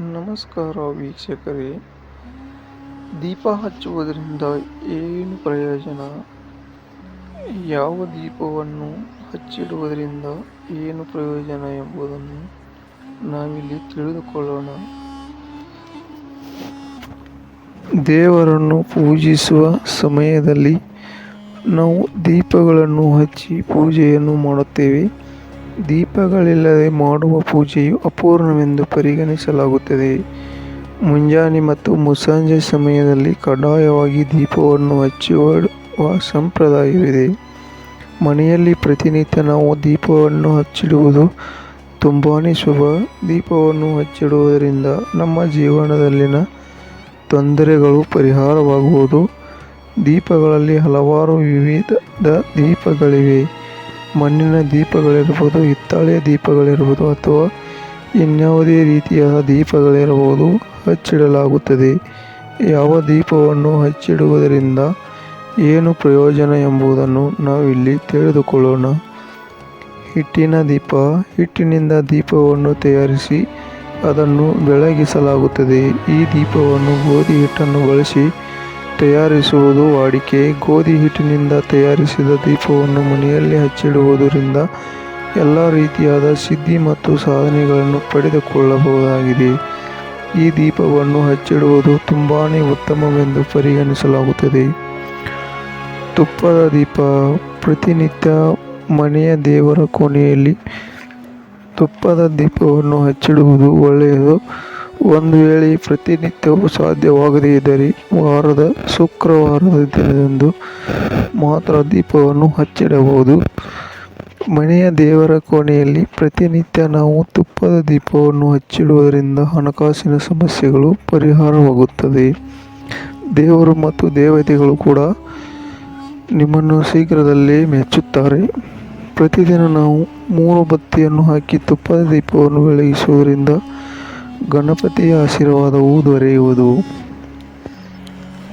ನಮಸ್ಕಾರ ವೀಕ್ಷಕರೇ. ದೀಪ ಹಚ್ಚುವುದರಿಂದ ಏನು ಪ್ರಯೋಜನ? ಯಾವ ದೀಪವನ್ನು ಹಚ್ಚಿಡುವುದರಿಂದ ಏನು ಪ್ರಯೋಜನ ಎಂಬುದನ್ನು ನಾವಿಲ್ಲಿ ತಿಳಿದುಕೊಳ್ಳೋಣ. ದೇವರನ್ನು ಪೂಜಿಸುವ ಸಮಯದಲ್ಲಿ ನಾವು ದೀಪಗಳನ್ನು ಹಚ್ಚಿ ಪೂಜೆಯನ್ನು ಮಾಡುತ್ತೇವೆ. ದೀಪಗಳಿಲ್ಲದೆ ಮಾಡುವ ಪೂಜೆಯು ಅಪೂರ್ಣವೆಂದು ಪರಿಗಣಿಸಲಾಗುತ್ತದೆ. ಮುಂಜಾನೆ ಮತ್ತು ಮುಸ್ಸಂಜೆ ಸಮಯದಲ್ಲಿ ಕಡ್ಡಾಯವಾಗಿ ದೀಪವನ್ನು ಹಚ್ಚುವ ಸಂಪ್ರದಾಯವಿದೆ. ಮನೆಯಲ್ಲಿ ಪ್ರತಿನಿತ್ಯ ನಾವು ದೀಪವನ್ನು ಹಚ್ಚಿಡುವುದು ತುಂಬಾ ಶುಭ. ದೀಪವನ್ನು ಹಚ್ಚಿಡುವುದರಿಂದ ನಮ್ಮ ಜೀವನದಲ್ಲಿನ ತೊಂದರೆಗಳು ಪರಿಹಾರವಾಗುವುದು. ದೀಪಗಳಲ್ಲಿ ಹಲವಾರು ವಿವಿಧ ದೀಪಗಳಿವೆ. ಮಣ್ಣಿನ ದೀಪಗಳಿರ್ಬೋದು ಹಿತ್ತಾಳೆ ದೀಪಗಳಿರ್ಬೋದು ಅಥವಾ ಇನ್ಯಾವುದೇ ರೀತಿಯ ದೀಪಗಳಿರಬಹುದು, ಹಚ್ಚಿಡಲಾಗುತ್ತದೆ. ಯಾವ ದೀಪವನ್ನು ಹಚ್ಚಿಡುವುದರಿಂದ ಏನು ಪ್ರಯೋಜನ ಎಂಬುದನ್ನು ನಾವಿಲ್ಲಿ ತಿಳಿದುಕೊಳ್ಳೋಣ. ಹಿಟ್ಟಿನ ದೀಪ, ಹಿಟ್ಟಿನಿಂದ ದೀಪವನ್ನು ತಯಾರಿಸಿ ಅದನ್ನು ಬೆಳಗಿಸಲಾಗುತ್ತದೆ. ಈ ದೀಪವನ್ನು ಗೋಧಿ ಹಿಟ್ಟನ್ನು ಬಳಸಿ ತಯಾರಿಸುವುದು ವಾಡಿಕೆ. ಗೋಧಿ ಹಿಟ್ಟಿನಿಂದ ತಯಾರಿಸಿದ ದೀಪವನ್ನು ಮನೆಯಲ್ಲಿ ಹಚ್ಚಿಡುವುದರಿಂದ ಎಲ್ಲ ರೀತಿಯಾದ ಸಿದ್ಧಿ ಮತ್ತು ಸಾಧನೆಗಳನ್ನು ಪಡೆದುಕೊಳ್ಳಬಹುದಾಗಿದೆ. ಈ ದೀಪವನ್ನು ಹಚ್ಚಿಡುವುದು ತುಂಬಾ ಉತ್ತಮವೆಂದು ಪರಿಗಣಿಸಲಾಗುತ್ತದೆ. ತುಪ್ಪದ ದೀಪ, ಪ್ರತಿನಿತ್ಯ ಮನೆಯ ದೇವರ ಕೋಣೆಯಲ್ಲಿ ತುಪ್ಪದ ದೀಪವನ್ನು ಹಚ್ಚಿಡುವುದು ಒಳ್ಳೆಯದು. ಒಂದು ವೇಳೆ ಪ್ರತಿನಿತ್ಯವೂ ಸಾಧ್ಯವಾಗದೇ ಇದ್ದರೆ ವಾರದ ಶುಕ್ರವಾರದ ದಿನದಂದು ಮಾತ್ರ ದೀಪವನ್ನು ಹಚ್ಚಿಡಬಹುದು. ಮನೆಯ ದೇವರ ಕೋಣೆಯಲ್ಲಿ ಪ್ರತಿನಿತ್ಯ ನಾವು ತುಪ್ಪದ ದೀಪವನ್ನು ಹಚ್ಚಿಡುವುದರಿಂದ ಹಣಕಾಸಿನ ಸಮಸ್ಯೆಗಳು ಪರಿಹಾರವಾಗುತ್ತದೆ. ದೇವರು ಮತ್ತು ದೇವತೆಗಳು ಕೂಡ ನಿಮ್ಮನ್ನು ಶೀಘ್ರದಲ್ಲೇ ಮೆಚ್ಚುತ್ತಾರೆ. ಪ್ರತಿದಿನ ನಾವು ಮೂರು ಬತ್ತಿಯನ್ನು ಹಾಕಿ ತುಪ್ಪದ ದೀಪವನ್ನು ಬೆಳಗಿಸುವುದರಿಂದ ಗಣಪತಿಯ ಆಶೀರ್ವಾದವು ದೊರೆಯುವುದು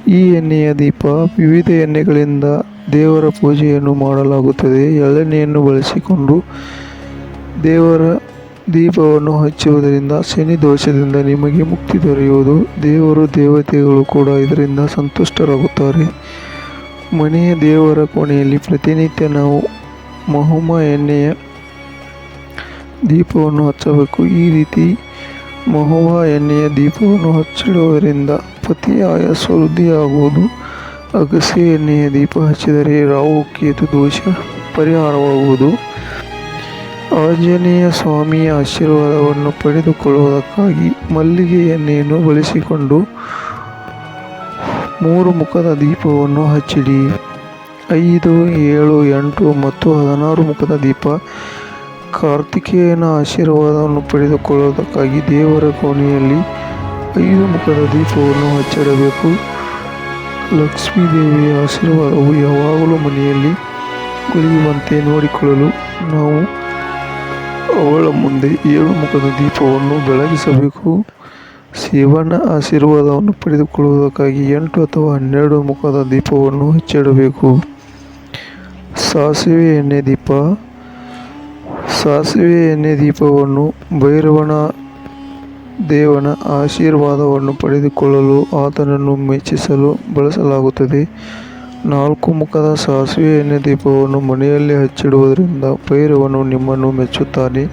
ಈ ಎಣ್ಣೆಯ ದೀಪ ವಿವಿಧ ಎಣ್ಣೆಗಳಿಂದ ದೇವರ ಪೂಜೆಯನ್ನು ಮಾಡಲಾಗುತ್ತದೆ. ಎಳ್ಳೆಣ್ಣೆಯನ್ನು ಬಳಸಿಕೊಂಡು ದೇವರ ದೀಪವನ್ನು ಹಚ್ಚುವುದರಿಂದ ಶನಿ ದೋಷದಿಂದ ನಿಮಗೆ ಮುಕ್ತಿ ದೊರೆಯುವುದು. ದೇವರು ದೇವತೆಗಳು ಕೂಡ ಇದರಿಂದ ಸಂತುಷ್ಟರಾಗುತ್ತಾರೆ. ಮನೆಯ ದೇವರ ಕೋಣೆಯಲ್ಲಿ ಪ್ರತಿನಿತ್ಯ ನಾವು ಮಹುಮ ಎಣ್ಣೆಯ ದೀಪವನ್ನು ಹಚ್ಚಬೇಕು. ಈ ರೀತಿ ಮಹುವ ಎಣ್ಣೆಯ ದೀಪವನ್ನು ಹಚ್ಚಿಡುವುದರಿಂದ ಪತಿಯ ಆಯಸ್ಸು ವೃದ್ಧಿಯಾಗುವುದು ಅಗಸೆ ಎಣ್ಣೆಯ ದೀಪ ಹಚ್ಚಿದರೆ ರಾಹು, ಕೇತು, ದೋಷ ಪರಿಹಾರವಾಗುವುದು. ಆಂಜನೇಯ ಸ್ವಾಮಿಯ ಆಶೀರ್ವಾದವನ್ನು ಪಡೆದುಕೊಳ್ಳುವುದಕ್ಕಾಗಿ ಮಲ್ಲಿಗೆ ಎಣ್ಣೆಯನ್ನು ಬಳಸಿಕೊಂಡು ಮೂರು ಮುಖದ ದೀಪವನ್ನು ಹಚ್ಚಿಡಿ. ಐದು, ಏಳು, ಎಂಟು ಮತ್ತು ಹದಿನಾರು ಮುಖದ ದೀಪ ಕಾರ್ತಿಕೇಯನ ಆಶೀರ್ವಾದವನ್ನು ಪಡೆದುಕೊಳ್ಳುವುದಕ್ಕಾಗಿ ದೇವರ ಕೋಣೆಯಲ್ಲಿ ಐದು ಮುಖದ ದೀಪವನ್ನು ಹಚ್ಚಿಡಬೇಕು. ಲಕ್ಷ್ಮೀ ದೇವಿಯ ಆಶೀರ್ವಾದವು ಯಾವಾಗಲೂ ಮನೆಯಲ್ಲಿ ಉಳಿಯುವಂತೆ ನೋಡಿಕೊಳ್ಳಲು ನಾವು ಅವಳ ಮುಂದೆ ಏಳು ಮುಖದ ದೀಪವನ್ನು ಬೆಳಗಿಸಬೇಕು. ಶಿವನ ಆಶೀರ್ವಾದವನ್ನು ಪಡೆದುಕೊಳ್ಳುವುದಕ್ಕಾಗಿ ಎಂಟು ಅಥವಾ ಹನ್ನೆರಡು ಮುಖದ ದೀಪವನ್ನು ಹಚ್ಚಿಡಬೇಕು. ಸಾಸಿವೆ ಎಣ್ಣೆ ದೀಪ ಸಾಸಿವೆ ಎಣ್ಣೆ ದೀಪವನ್ನು ಭೈರವನ ದೇವನ ಆಶೀರ್ವಾದವನ್ನು ಪಡೆದುಕೊಳ್ಳಲು ಆತನನ್ನು ಮೆಚ್ಚಿಸಲು ಬಳಸಲಾಗುತ್ತದೆ. ನಾಲ್ಕು ಮುಖದ ಸಾಸಿವೆ ಎಣ್ಣೆ ದೀಪವನ್ನು ಮನೆಯಲ್ಲಿ ಹಚ್ಚಿಡುವುದರಿಂದ ಭೈರವನು ನಿಮ್ಮನ್ನು ಮೆಚ್ಚುತ್ತಾನೆ.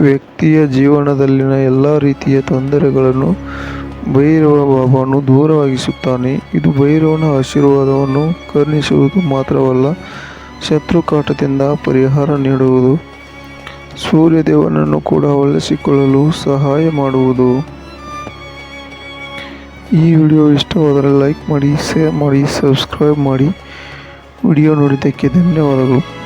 ವ್ಯಕ್ತಿಯ ಜೀವನದಲ್ಲಿನ ಎಲ್ಲ ರೀತಿಯ ತೊಂದರೆಗಳನ್ನು ಭೈರವ ಬಾಬಾನು ದೂರವಾಗಿಸುತ್ತಾನೆ. ಇದು ಭೈರವನ ಆಶೀರ್ವಾದವನ್ನು ಕರುಣಿಸುವುದು ಮಾತ್ರವಲ್ಲ, ಶತ್ರುಕಾಟದಿಂದ ಪರಿಹಾರ ನೀಡುವುದು. ಸೂರ್ಯದೇವನನ್ನು ಕೂಡ ಒಲಿಸಿಕೊಳ್ಳಲು ಸಹಾಯ ಮಾಡುವುದು. ಈ ವಿಡಿಯೋ ಇಷ್ಟವಾದರೆ ಲೈಕ್ ಮಾಡಿ ಶೇರ್ ಮಾಡಿ ಸಬ್ಸ್ಕ್ರೈಬ್ ಮಾಡಿ. ವಿಡಿಯೋ ನೋಡಿದ್ದಕ್ಕೆ ಧನ್ಯವಾದಗಳು.